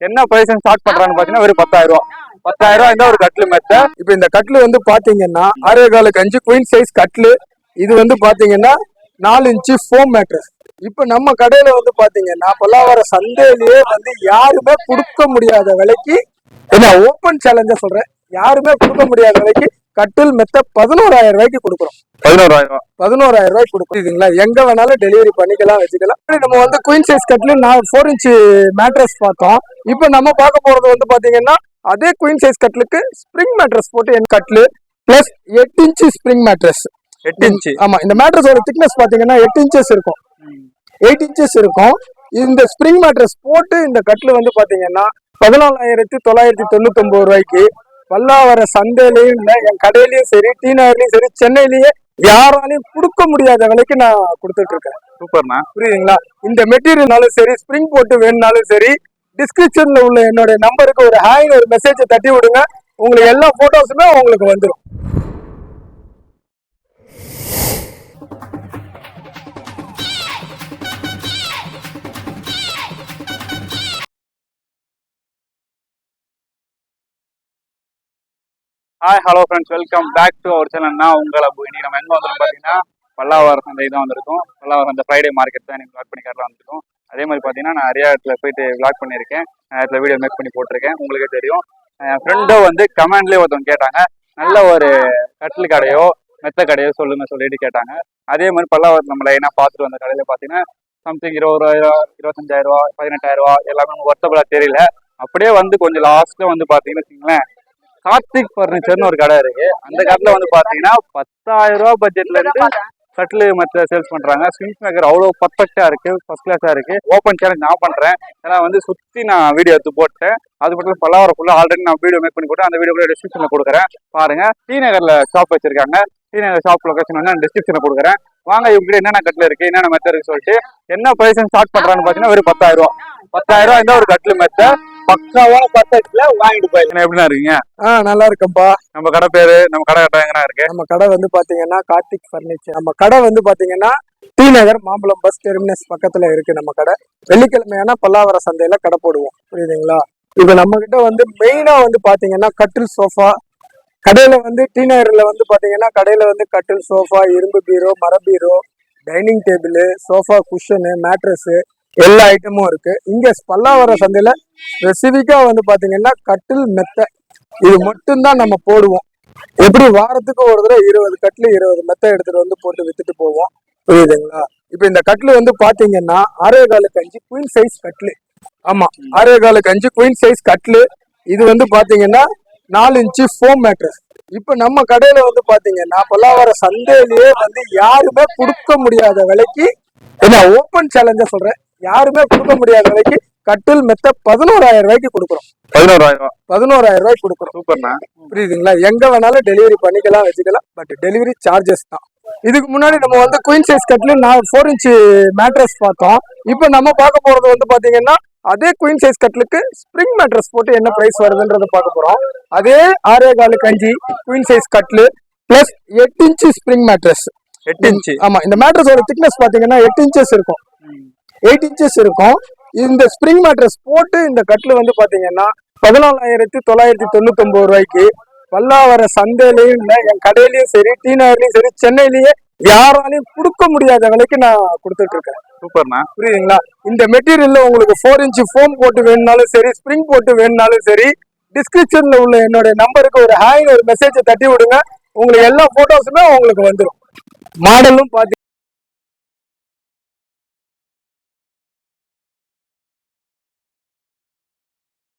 என்ன price start பண்றான்னு பாத்தீங்கன்னா ஒரு பத்தாயிரம் ரூபா. பத்தாயிரம் ரூபாய் இருந்தா ஒரு கட்லு மெத்த இப்போ இந்த கட்லு வந்து பாத்தீங்கன்னா ஆறே காலுக்கு அஞ்சு குயின் சைஸ் கட்லு இது வந்து பாத்தீங்கன்னா நாலு இன்ச்சு ஃபோம் மேட்ரஸ் இப்போ நம்ம கடையில வந்து பாத்தீங்கன்னா பல்லாவர சந்தையிலேயே வந்து யாருமே கொடுக்க முடியாத விலைக்கு என்ன ஓப்பன் சேலஞ்சா சொல்றேன். யாருமே கொடுக்க முடியாத விலைக்கு கட்டில் மெத்த பதினோராயிரம் ரூபாய்க்கு கொடுக்குறோம். பதினோராயிரம். ரூபாய் பதினோராயிரம் ரூபாய்க்கு கொடுக்குறீங்களா எங்க வேணாலும் டெலிவரி பண்ணிக்கலாம் வச்சுக்கலாம். நம்ம வந்து குயின் சைஸ் கட்ல நான் ஃபோர் இன்ச் மேட்ரஸ் பார்த்தோம். இப்போ நம்ம பார்க்க போறது வந்து பாத்தீங்கன்னா அதே குயின் சைஸ் கட்லுக்கு ஸ்ப்ரிங் மேட்ரஸ் போட்டு என் கட்லு பிளஸ் எட்டு இன்ச் ஸ்ப்ரிங் மேட்ரஸ் எட்டு இன்ச்சு ஆமா இந்த மேட்ரஸோட திக்னஸ் பாத்தீங்கன்னா எட்டு இன்ச்சஸ் இருக்கும். எயிட் இன்ச்சஸ் இருக்கும். இந்த ஸ்ப்ரிங் மேட்ரஸ் போட்டு இந்த கட்லு வந்து பாத்தீங்கன்னா பதினாலாயிரத்தி தொள்ளாயிரத்தி தொண்ணூத்தி ஒன்பது ரூபாய்க்கு பல்லாவர சந்தையிலயும் இல்ல என் கடையிலயும் சரி டி நகர்லயும் சரி சென்னையிலயே யாராலையும் கொடுக்க முடியாத விலைக்கு நான் கொடுத்துட்டு இருக்கேன் சூப்பர்ண்ணா. புரியுதுங்களா? இந்த மெட்டீரியல்னாலும் சரி ஸ்ப்ரிங் போட்டு வேணும்னாலும் சரி டிஸ்கிரிப்ஷன்ல உள்ள என்னோட நம்பருக்கு ஒரு ஹாய் ஒரு மெசேஜ் தட்டி விடுங்க. உங்களுக்கு எல்லா போட்டோஸுமே உங்களுக்கு வந்துடும் hi hello friends welcome back to our சேனல்னா உங்களை போய் இன்னைக்கு நம்ம எங்க வந்திருக்கோம் பாத்தீங்கன்னா பல்லாவரம் சந்தை தான் வந்திருக்கோம். பல்லாவரம் அந்த ஃப்ரைடே மார்க்கெட் தான் எனக்கு விளாக் பண்ணி காட்டலாம் வந்திருக்கோம். அதே மாதிரி பாத்தீங்கன்னா நான் நிறைய இடத்துல போயிட்டு விளாக் பண்ணியிருக்கேன். நிறைய இடத்துல வீடியோ மேக் பண்ணி போட்டிருக்கேன். உங்களுக்கே தெரியும். என் ஃப்ரெண்டும் வந்து கமெண்ட்லேயே ஒருத்தவங்க கேட்டாங்க. நல்ல ஒரு கட்டில் கடையோ மெத்த கடையோ சொல்லுங்க சொல்லிட்டு கேட்டாங்க. அதே மாதிரி பல்லாவரத்தில் நம்ம லைனாக பார்த்துட்டு வந்த கடையில பார்த்தீங்கன்னா சம்திங் இருபது ரூபா இருபத்தஞ்சாயிரம் ரூபா பதினெட்டாயிரம் ரூபா எல்லாமே ஒர்த்தபுளாக தெரியல. அப்படியே வந்து கொஞ்சம் லாஸ்ட்ல வந்து பாத்தீங்கன்னு வச்சுங்களேன் கார்த்திக் பர்னிச்சர்னு ஒரு கடை இருக்கு. அந்த கடையில வந்து பாத்தீங்கன்னா பத்தாயிரம் ரூபா பட்ஜெட்ல இருந்து கட்டில் மற்ற சேல்ஸ் பண்றாங்க. ஸ்விங்ஸ் மேக்கர் அவ்வளோ பர்ஃபெக்டா இருக்கு. ஃபர்ஸ்ட் கிளாஸா இருக்கு. ஓப்பன் சேலஞ்ச் நான் பண்றேன். ஏன்னா வந்து சுத்தி நான் வீடியோ எடுத்து போட்டேன். அது மட்டும் பல்லாவரம் ஃபுல்லா ஆல்ரெடி நான் வீடியோ மேக் பண்ணி போட்டு அந்த வீடியோ கூட டிஸ்கிரிப்ஷன்ல கொடுக்குறேன். பாருங்க. டிநகரில் ஷாப் வச்சிருக்காங்க. டிநகர் ஷாப் லொக்கேஷன் வந்து டிஸ்கிரிப்ஷன்ல கொடுக்குறேன். வாங்க இவங்க என்னென்ன கட்டில் இருக்கு என்னென்ன மெத்தட் இருக்கு சொல்லிட்டு என்ன பிரைஸ் ஸ்டார்ட் பண்ணுறான்னு பாத்தீங்கன்னா ஒரு பத்தாயிரம் ரூபா பத்தாயிரம் ரூபாய் இந்த ஒரு கட்டில் மெத்த பக்காவான பர்ஃபெக்ட்ல வாங்கிட்டு போயிருக்கேன் எப்படின்னா இருக்கீங்க? ஆ நல்லா இருக்கேன்ப்பா. நம்ம கடை பேரு நம்ம கடை கட்டம் எங்கனா இருக்கு? நம்ம கடை வந்து பாத்தீங்கன்னா கார்த்திக் ஃபர்னிச்சர் நம்ம கடை வந்து பாத்தீங்கன்னா டி நகர் மாம்பழம் பஸ் டெர்மினஸ் பக்கத்துல இருக்கு நம்ம கடை. வெள்ளிக்கிழமையான பல்லாவர சந்தையில கடை போடுவோம். புரியுதுங்களா? இப்போ நம்ம கிட்ட வந்து மெயினா வந்து பாத்தீங்கன்னா கட்டில் சோஃபா கடையில வந்து டி நகர்ல வந்து பாத்தீங்கன்னா கடையில வந்து கட்டில் சோஃபா இரும்பு பீரோ மர bureau dining table sofa cushion mattress எல்லா ஐட்டமும் இருக்கு. இங்க பல்லாவர சந்தையில ஸ்பெசிஃபிக்கா வந்து பாத்தீங்கன்னா கட்டில் மெத்தை. இது மட்டும்தான் நம்ம போடுவோம். எப்படி வாரத்துக்கு ஒரு தடவை இருபது கட்லு இருபது மெத்தை எடுத்துட்டு வந்து போட்டு வித்துட்டு போவோம். புரியுதுங்களா? இப்போ இந்த கட்லு வந்து பாத்தீங்கன்னா ஆறே அஞ்சு குயின் சைஸ் கட்லு ஆமா ஆறே அஞ்சு குயின் சைஸ் கட்லு இது வந்து பாத்தீங்கன்னா நாலு இன்ச்சு ஃபோம் மேட்ரஸ் இப்போ நம்ம கடையில வந்து பாத்தீங்கன்னா பல்லாவர சந்தையிலேயே வந்து யாருமே கொடுக்க முடியாத விலைக்கு என்ன ஓப்பன் சேலஞ்சா சொல்றேன். யாருமே கொடுக்க முடியாத விலைக்கு கட்டில் மெத்த பதினோராயிரம் ரூபாய்க்கு கொடுக்குறோம். பதினோராயிரம் ரூபாய் பதினோராயிரம் ரூபாய்க்கு கொடுக்குறோம். சூப்பர்ண்ணா. புரியுதுங்களா? எங்க வேணாலும் டெலிவரி பண்ணிக்கலாம் வச்சுக்கலாம். பட் டெலிவரி சார்ஜஸ் தான். இதுக்கு முன்னாடி நம்ம வந்து குயின் சைஸ் கட்ல நான் ஃபோர் இன்ச் மேட்ரஸ் பார்த்தோம். இப்போ நம்ம பார்க்க போறது வந்து பாத்தீங்கன்னா அதே குயின் சைஸ் கட்லுக்கு ஸ்ப்ரிங் மேட்ரஸ் போட்டு என்ன பிரைஸ் வருதுன்றத பார்க்க போறோம். அதே ஆறே காலுக்கு அஞ்சு குயின் சைஸ் கட்லு பிளஸ் எட்டு இன்ச் ஸ்ப்ரிங் மேட்ரஸ் எட்டு இன்ச்சு ஆமா இந்த மேட்ரஸோட திக்னஸ் பாத்தீங்கன்னா எட்டு இன்ச்சஸ் இருக்கும். எயிட் இன்ச்சஸ் இருக்கும். இந்த ஸ்ப்ரிங் மேட்ரஸ் போட்டு இந்த கட்லு வந்து பாத்தீங்கன்னா பதினாலாயிரத்தி தொள்ளாயிரத்தி தொண்ணூத்தி ஒன்பது ரூபாய்க்கு பல்லாவர சந்தையிலயும் இல்ல என் கடையிலயும் சரி டி நகர்லயும் சரி சென்னையிலயே யாராலையும் கொடுக்க முடியாத விலைக்கு நான் கொடுத்துட்டு இருக்கேன். சூப்பர்ண்ணா புரியுதுங்களா? இந்த மெட்டீரியல்ல உங்களுக்கு ஃபோர் இன்ச் ஃபோம் போட்டு வேணும்னாலும் சரி ஸ்ப்ரிங் போட்டு வேணும்னாலும் சரி டிஸ்கிரிப்ஷன்ல உள்ள என்னோட நம்பருக்கு ஒரு ஹாய் ஒரு மெசேஜ் தட்டி விடுங்க. உங்களுக்கு எல்லா போட்டோஸுமே உங்களுக்கு வந்துடும் மாடலும் பாத்தீங்கன்னா